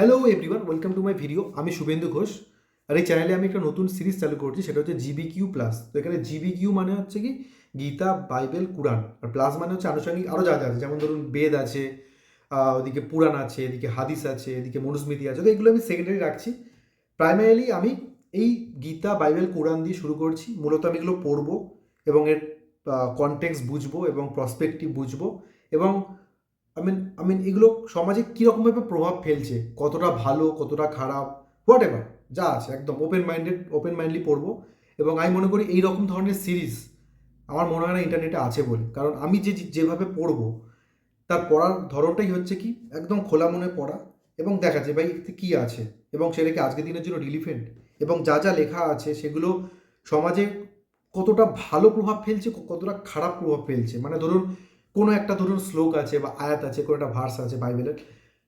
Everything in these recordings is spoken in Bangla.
Hello everyone welcome to my video আমি শুভেন্দু ঘোষ। আর এই চ্যানেলে আমি একটা নতুন সিরিজ চালু করছি, সেটা হচ্ছে জিবি কিউ প্লাস তো এখানে জিবি কিউ মানে হচ্ছে কি, গীতা, বাইবেল, কুরআন। আর প্লাস মানে হচ্ছে আনুষঙ্গিক আরও যা যা আছে, যেমন ধরুন বেদ আছে ওদিকে পুরাণ আছে, এদিকে হাদিস আছে, এদিকে মনুস্মৃতি আছে। তো এগুলো আমি সেকেন্ডারি রাখছি। প্রাইমারিলি আমি এই গীতা, বাইবেল, কোরআন দিয়ে শুরু করছি। মূলত আমি এগুলো পড়ব এবং এর কনটেক্স বুঝব এবং প্রসপেক্টিভ বুঝব। এবং আই মিন আই মিন এগুলো সমাজে কীরকমভাবে প্রভাব ফেলছে? কতটা ভালো, কতটা খারাপ হোয়াট এভার যা আছে, একদম ওপেন মাইন্ডেড ওপেন মাইন্ডলি পড়ব। এবং আমি মনে করি এই রকম ধরনের সিরিজ আমার মনে হয় না ইন্টারনেটে আছে বলে। কারণ আমি যে যেভাবে পড়ব, তার পড়ার ধরনটাই হচ্ছে কি, একদম খোলা মনে পড়া। এবং দেখা যায়, ভাই, এতে কী আছে? এবং সেটা কি আজকের দিনের জন্য রিলিফেন্ট এবং যা যা লেখা আছে, সেগুলো সমাজে কতটা ভালো প্রভাব ফেলছে, কতটা খারাপ প্রভাব ফেলছে? মানে ধরুন কোনো একটা ধরুন শ্লোক আছে বা আয়াত আছে, কোনো একটা ভার্স আছে বাইবেলের,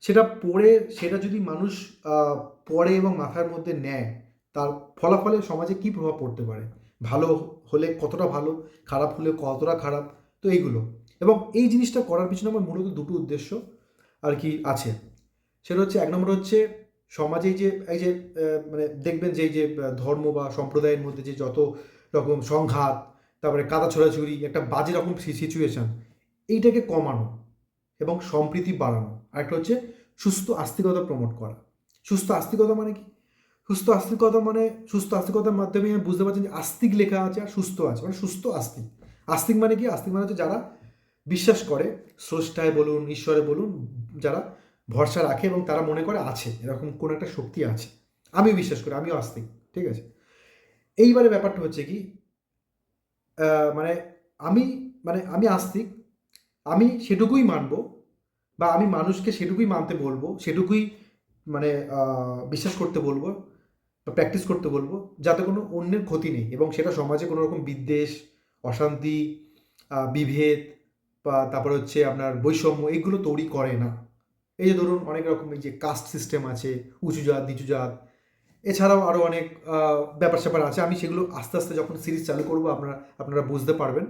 সেটা পড়ে, সেটা যদি মানুষ পড়ে এবং মাথার মধ্যে নেয়, তার ফলাফলে সমাজে কী প্রভাব পড়তে পারে? ভালো হলে কতটা ভালো? খারাপ হলে কতটা খারাপ? তো এইগুলো। এবং এই জিনিসটা করার পিছনে আমার মূলত দুটো উদ্দেশ্য আর কি আছে। সেটা হচ্ছে, এক নম্বর হচ্ছে সমাজে যে, এই যে মানে দেখবেন যে এই যে ধর্ম বা সম্প্রদায়ের মধ্যে যে যত রকম সংঘাত, তারপরে কাদা ছোড়াছুড়ি, একটা বাজে রকম সিচুয়েশন এইটাকে কমানো এবং সম্প্রীতি বাড়ানো। আরেকটা হচ্ছে সুস্থ আস্তিকতা প্রমোট করা। সুস্থ আস্তিকতা মানে কি? সুস্থ আস্তিকতা মানে সুস্থ আস্তিকতার মাধ্যমে আমি বুঝতে পারছি যে আস্তিক লেখা আছে আর সুস্থ আছে মানে সুস্থ আস্তিক। আস্তিক মানে কি? আস্তিক মানে হচ্ছে যারা বিশ্বাস করে, স্রষ্টায় বলুন, ঈশ্বরে বলুন, যারা ভরসা রাখে এবং তারা মনে করে আছে, এরকম কোনো একটা শক্তি আছে। আমি বিশ্বাস করি, আমিও আস্তিক, ঠিক আছে? এইবারে ব্যাপারটা হচ্ছে কি মানে আমি মানে আমি আস্তিক আমি সেটুকুই মানব বা আমি মানুষকে সেটুকুই মানতে বলব, সেটুকুই মানে বিশ্বাস করতে বলব বা প্র্যাকটিস করতে বলব যাতে কোনো অন্যের ক্ষতি নেই এবং সেটা সমাজে কোনো রকম বিদ্বেষ, অশান্তি বিভেদ বা তারপরে হচ্ছে আপনার বৈষম্য এগুলো তৈরি করে না। এই যে ধরুন অনেক রকম এই যে কাস্ট সিস্টেম আছে, উঁচু জাত, নিচু জাত, এছাড়াও আরও অনেক ব্যাপার স্যাপার আছে। আমি সেগুলো আস্তে আস্তে যখন সিরিজ চালু করব আপনারা আপনারা বুঝতে পারবেন।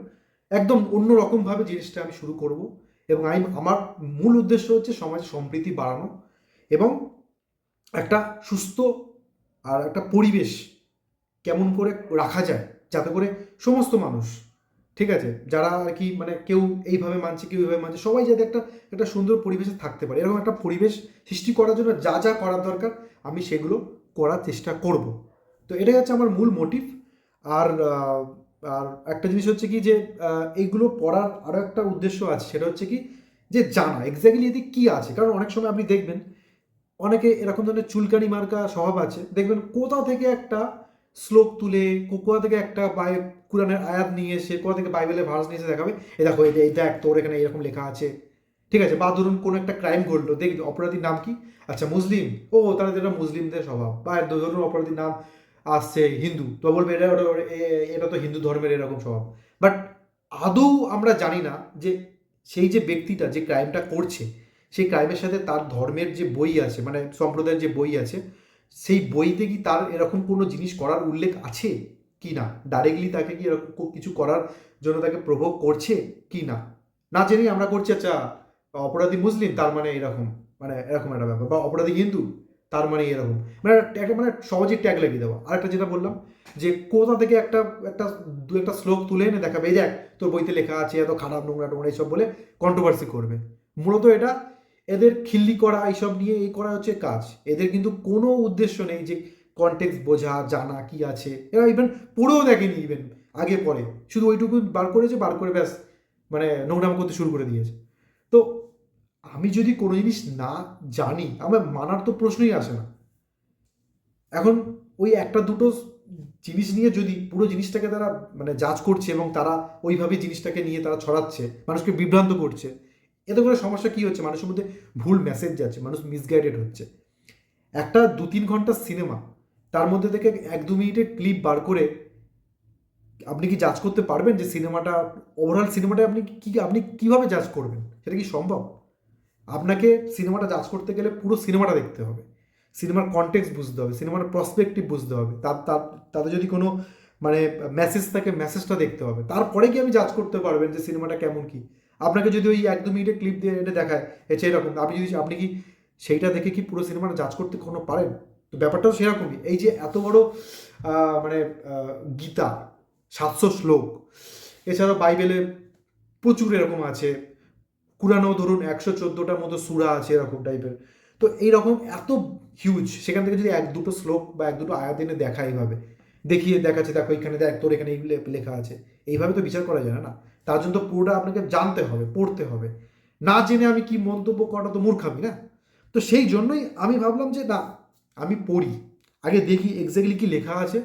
একদম অন্য রকমভাবে জিনিসটা আমি শুরু করব এবং আমি, আমার মূল উদ্দেশ্য হচ্ছে সমাজে সম্প্রীতি বাড়ানো এবং একটা সুস্থ আর একটা পরিবেশ কেমন করে রাখা যায়, যাতে করে সমস্ত মানুষ, ঠিক আছে, যারা আর কি মানে কেউ এইভাবে মানছে, কেউ এইভাবে মানছে, সবাই যাতে একটা একটা সুন্দর পরিবেশে থাকতে পারে। এরকম একটা পরিবেশ সৃষ্টি করার জন্য যা যা করার দরকার, আমি সেগুলো করার চেষ্টা করব। তো এটাই হচ্ছে আমার মূল মোটিভ আর আর একটা জিনিস হচ্ছে কি যে এইগুলো পড়ার আরও একটা উদ্দেশ্য আছে, সেটা হচ্ছে কি যে জানা এক্স্যাক্টলি এতে কী আছে। কারণ অনেক সময় আপনি দেখবেন, অনেকে এরকম ধরনের চুলকানি মার্কা স্বভাব আছে। দেখবেন কোথা থেকে একটা শ্লোক তুলে কোথা থেকে একটা বাই, কোরআনের আয়াত নিয়ে এসে, কোথা থেকে বাইবেলের ভার্স নিয়ে এসে দেখাবে এ দেখো এই এই দেখ তোর এখানে এরকম লেখা আছে। ঠিক আছে? বা ধরুন কোনো একটা ক্রাইম ঘটলো দেখ অপরাধীর নাম কি? আচ্ছা মুসলিম। ও, তাহলে তো এটা মুসলিমদের স্বভাব। বা ধরুন অপরাধীর নাম আসছে হিন্দু। তো বলবে এটা এটা তো হিন্দু ধর্মের এরকম স্বভাব। বাট আদৌ আমরা জানি না যে সেই যে ব্যক্তিটা যে ক্রাইমটা করছে, সেই ক্রাইমের সাথে তার ধর্মের যে বই আছে মানে সম্প্রদায়ের যে বই আছে, সেই বইতে কি তার এরকম কোনো জিনিস করার উল্লেখ আছে কি না? ডাইরেক্টলি তাকে কি এরকম কিছু করার জন্য তাকে প্রভোগ করছে কি না? না জেনেই আমরা করছি আচ্ছা অপরাধী মুসলিম, তার মানে এরকম মানে এরকম একটা ব্যাপার, বা অপরাধী হিন্দু তার মানে এরকম। মানে একটা মানে সহজেই ট্যাগ লাগিয়ে দেওয়া। আরেকটা যেটা বললাম, যে কোথা থেকে একটা একটা, দু একটা শ্লোক তুলে এনে দেখাবে, এই দেখ, তোর বইতে লেখা আছে, এত খারাপ নোংরা টোংরা এইসব বলে কন্ট্রোভার্সি করবে। মূলত এটা এদের খিল্লি করা, এইসব নিয়ে এই করা হচ্ছে কাজ। এদের কিন্তু কোনো উদ্দেশ্য নেই যে কন্টেক্স বোঝা, জানা কি আছে। এরা ইভেন পড়েও দেখেনি ইভেন আগে পরে। শুধু ওইটুকু বার করেছে, বার করে ব্যাস মানে নোংরাম করতে শুরু করে দিয়েছে। আমি যদি কোনো জিনিস না জানি, আমার মানার তো প্রশ্নই আসে না। এখন ওই একটা দুটো জিনিস নিয়ে যদি পুরো জিনিসটাকে তারা মানে জাজ করছে এবং তারা ওইভাবে জিনিসটাকে নিয়ে তারা ছড়াচ্ছে, মানুষকে বিভ্রান্ত করছে, এতে করে সমস্যা কী হচ্ছে? মানুষের মধ্যে ভুল মেসেজ যাচ্ছে, মানুষ মিসগাইডেড হচ্ছে। একটা দু তিন ঘণ্টার সিনেমা তার মধ্যে থেকে এক দু মিনিটের ক্লিপ বার করে আপনি কি জাজ করতে পারবেন যে সিনেমাটা ওভারঅল সিনেমাটা আপনি কি, আপনি কীভাবে জাজ করবেন? সেটা কি সম্ভব? আপনাকে সিনেমাটা জাজ করতে গেলে পুরো সিনেমাটা দেখতে হবে। সিনেমার কনটেক্স বুঝতে হবে, সিনেমার প্রসপেক্টিভ বুঝতে হবে। তার তাতে যদি কোনো মানে মেসেজ থাকে মেসেজটা দেখতে হবে। তারপরে কি আমি জাজ করতে পারবেন যে সিনেমাটা কেমন কি। আপনাকে যদি ওই এক দু মিনিটের ক্লিপ দিয়ে এটা দেখায় এছে এরকম আপনি যদি, আপনি কি সেইটা দেখে কি পুরো সিনেমাটা জাজ করতে কোনো পারেন? তো ব্যাপারটাও সেরকমই। এই যে এত বড় মানে গীতা, সাতশো শ্লোক, এছাড়াও বাইবেলে প্রচুর এরকম আছে। কুরানো ধরুন একশো চোদ্দোটার মতো সুরা আছে এরকম টাইপের তো এইরকম এত হিউজ সেখান থেকে যদি এক দুটো শ্লোক বা এক দুটো আয়াত এনে দেখা এইভাবে, দেখিয়ে দেখাচ্ছে, দেখো এখানে দেখ, তোর এখানে এই লেখা আছে। এইভাবে তো বিচার করা যায় না না? তার জন্য তো পুরোটা আপনাকে জানতে হবে, পড়তে হবে। না জেনে আমি কি মন্তব্য করাটা তো মূর্খামি, না? তো সেই জন্যই আমি ভাবলাম যে, না, আমি পড়ি, আগে দেখি এক্স্যাক্টলি কি লেখা আছে,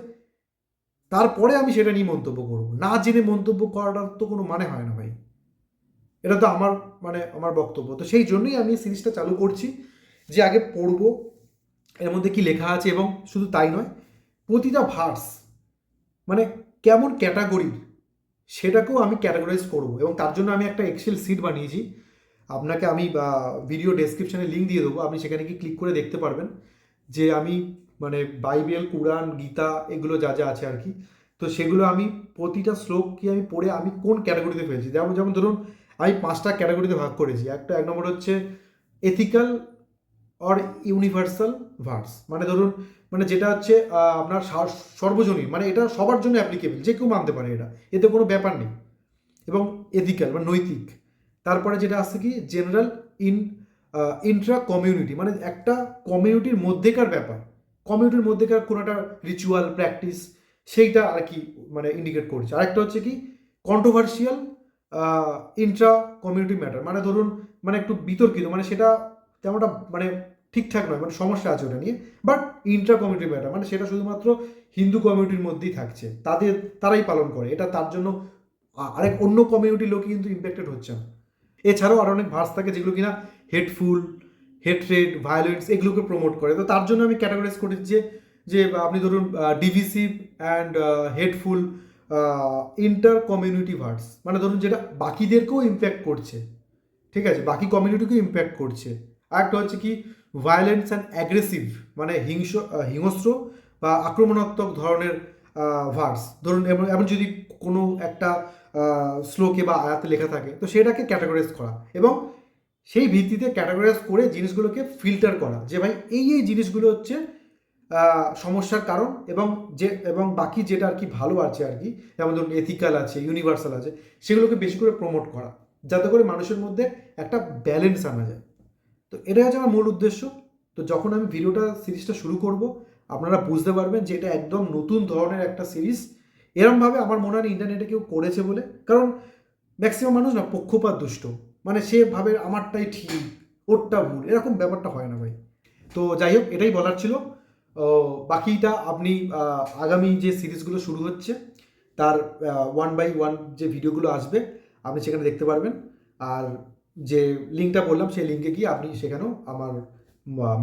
তারপরে আমি সেটা নিয়ে মন্তব্য করব। না জেনে মন্তব্য করাটার তো কোনো মানে হয় না ভাই। এটা তো আমার মানে আমার বক্তব্য। তো সেই জন্যই আমি সিরিজটা চালু করছি যে আগে পড়ব, এর মধ্যে কি লেখা আছে এবং শুধু তাই নয়, প্রতিটা ভার্স মানে কেমন ক্যাটাগরির সেটাকেও আমি ক্যাটাগরাইজ করব এবং তার জন্য আমি একটা এক্সেল সিট বানিয়েছি। আপনাকে আমি ভিডিও ডেসক্রিপশানে লিঙ্ক দিয়ে দেবো, আপনি সেখানে কি ক্লিক করে দেখতে পারবেন যে আমি মানে বাইবেল কুরআন গীতা এগুলো যা যা আছে আর কি। তো সেগুলো আমি প্রতিটা শ্লোককে আমি পড়ে আমি কোন ক্যাটাগরিতে ফেলছি? যেমন যেমন ধরুন আমি পাঁচটা ক্যাটাগরিতে ভাগ করেছি। একটা এক নম্বর হচ্ছে এথিক্যাল অর ইউনিভার্সাল ভার্স মানে ধরুন মানে যেটা হচ্ছে আপনার সর্বজনীন মানে এটা সবার জন্য অ্যাপ্লিকেবল যে কেউ মানতে পারে এটা। এতে কোনো ব্যাপার নেই। এবং এথিক্যাল মানে নৈতিক। তারপরে যেটা আসছে কি? জেনারেল ইন ইন্ট্রা কমিউনিটি মানে একটা কমিউনিটির মধ্যেকার ব্যাপার। কমিউনিটির মধ্যেকার কোনো একটা রিচুয়াল প্র্যাকটিস সেইটা আর কি মানে ইন্ডিকেট করছে। আরেকটা হচ্ছে কি? কন্ট্রোভার্সিয়াল ইন্ট্রা কমিউনিটি ম্যাটার মানে ধরুন মানে একটু বিতর্কিত মানে সেটা তেমনটা মানে ঠিকঠাক নয় মানে সমস্যা আছে ওটা নিয়ে। বাট ইন্ট্রা কমিউনিটি ম্যাটার মানে সেটা শুধুমাত্র হিন্দু কমিউনিটির মধ্যেই থাকছে, তাদের, তারাই পালন করে, এটা তার জন্য আরেক অন্য কমিউনিটির লোক কিন্তু ইম্প্যাক্টেড হচ্ছে না। এছাড়াও আরও অনেক ভার্স থাকে যেগুলো কিনা হেডফুল হেট্রেড ভায়োলেন্স এগুলোকে প্রমোট করে। তো তার জন্য আমি ক্যাটাগরাইজ করেছি যে যে আপনি ধরুন divisive and hateful inter community verse মানে ধরুন যেটা বাকিদেরকেও ইম্প্যাক্ট করছে। ঠিক আছে? বাকি কমিউনিটিকেও ইম্প্যাক্ট করছে। আর একটা হচ্ছে কি ভায়োলেন্স অ্যান্ড অ্যাগ্রেসিভ মানে হিংস হিংস্র বা আক্রমণাত্মক ধরনের ভার্স ধরুন এমন এমন যদি কোনো একটা শ্লোকে বা আয়াতে লেখা থাকে, তো সেটাকে ক্যাটাগরাইজ করা এবং সেই ভিত্তিতে ক্যাটাগরাইজ করে জিনিসগুলোকে ফিল্টার করা যে ভাই এই এই জিনিসগুলো হচ্ছে সমস্যার কারণ এবং যে, এবং বাকি যেটা আর কি ভালো আছে আর কি, যেমন ধরুন এথিক্যাল আছে ইউনিভার্সাল আছে, সেগুলোকে বেশি করে প্রমোট করা, যাতে করে মানুষের মধ্যে একটা ব্যালেন্স আনা যায়। তো এটাই হচ্ছে আমার মূল উদ্দেশ্য। তো যখন আমি ভিডিওটা, সিরিজটা শুরু করব, আপনারা বুঝতে পারবেন যে এটা একদম নতুন ধরনের একটা সিরিজ। এরমভাবে আমার মনে হয় ইন্টারনেটে কেউ করেছে বলে। কারণ ম্যাক্সিমাম মানুষ না, পক্ষপাত দুষ্ট। মানে সে ভাবে, আমারটাই ঠিক, ওরটা ভুল। এরকম ব্যাপারটা হয় না ভাই। তো যাই হোক, এটাই বলার ছিল। বাকিটা আপনি আগামী যে সিরিজগুলো শুরু হচ্ছে, তার ওয়ান বাই ওয়ান যে ভিডিওগুলো আসবে, আপনি সেখানে দেখতে পারবেন। আর যে লিঙ্কটা বললাম, সেই লিঙ্কে গিয়ে আপনি সেখানেও আমার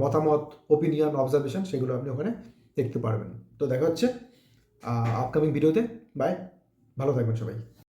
মতামত ওপিনিয়ন অবজারভেশন সেগুলো আপনি ওখানে দেখতে পারবেন। তো দেখা হচ্ছে আপকামিং ভিডিওতে। বাই ভালো থাকবেন সবাই।